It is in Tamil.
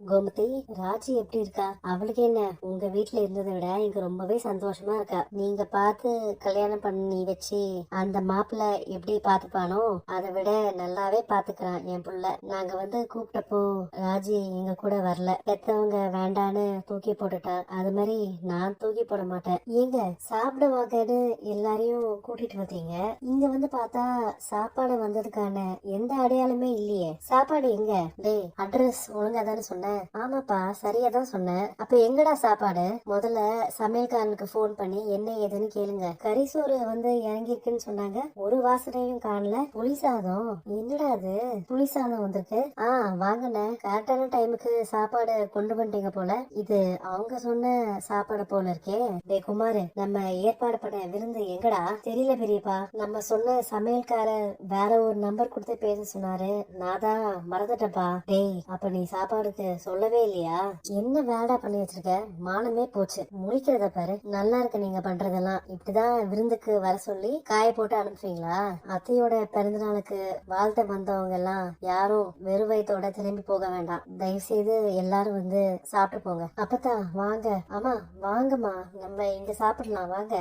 கோமதி ராஜி எப்படி இருக்கா? அவளுக்கு என்ன? உங்க வீட்டுல இருந்ததை விட இங்க ரொம்பவே சந்தோஷமா இருக்கா. நீங்க பார்த்து கல்யாணம் பண்ணி வச்சு அந்த மாப்பிள்ள எப்படி பாத்துப்பானோ அதை விட நல்லாவே பாத்துக்கிறான் என் புள்ள. நாங்க வந்து கூப்பிட்டப்போ ராஜி எங்க கூட வரல. பெத்தவங்க வேண்டான்னு தூக்கி போட்டுட்டா. அது மாதிரி நான் தூக்கி போட மாட்டேன். ஏங்க சாப்பிட வாங்கன்னு எல்லாரையும் கூட்டிட்டு வந்தீங்க? இங்க வந்து பார்த்தா சாப்பாடு வந்ததுக்கான எந்த அடையாளமே இல்லையே. சாப்பாடு எங்க? டேய் அட்ரஸ் ஒழுங்கா தானே சொன்னேன் ஆமாப்பா சரியா தான் சொன்னேன். அப்ப எங்கடா சாப்பாடு? முதல்ல சமையல்காரனுக்கு ஃபோன் பண்ணி என்ன ஏதுன்னு கேளுங்க. கரிசோறு வந்து இறங்கிருக்குன்னு சொன்னாங்க. ஒரு வாசனையும் காணல. புளி சாதம்? என்னடா அது? புளி சாதம் வந்திருக்கு. ஆ வாங்கண்ண கரெக்டான டைமுக்கு சாப்பாடு கொண்டு வந்துட்டீங்க போல. இது அவங்க சொன்ன சாப்பாடு போல இருக்கே. டேய் குமாரு நம்ம ஏற்பாடு பண்ண விருந்து எங்கடா? தெரியல பெரியப்பா. நம்ம சொன்ன சமையல்காரர் வேற ஒரு நம்பர் கொடுத்து பேச சொன்னாரு. நான் தான் மறந்துட்டேன்ப்பா. டேய் அப்ப நீ சாப்பாடுக்கு சொல்லவே இல்லையா? என்ன வேடா பண்ணி வச்சிருக்க? மானமே போச்சு. முடிக்கிறத பாரு. நல்லா இருக்கு நீங்க பண்றதெல்லாம். இப்படிதான் விருந்துக்கு வர சொல்லி காய போட்டு அனுப்புவீங்களா அத்தையோட பிறந்த நாளுக்கு வாழ்த்த வந்தவங்க எல்லாம் யாரும் வெறும் திரும்பி போக வேண்டாம். தயவு செய்து எல்லாரும் வந்து சாப்பிட்டு போங்க. அப்பதான் வாங்க. ஆமா வாங்கம்மா. நம்ம இங்க சாப்பிடலாம். வாங்க.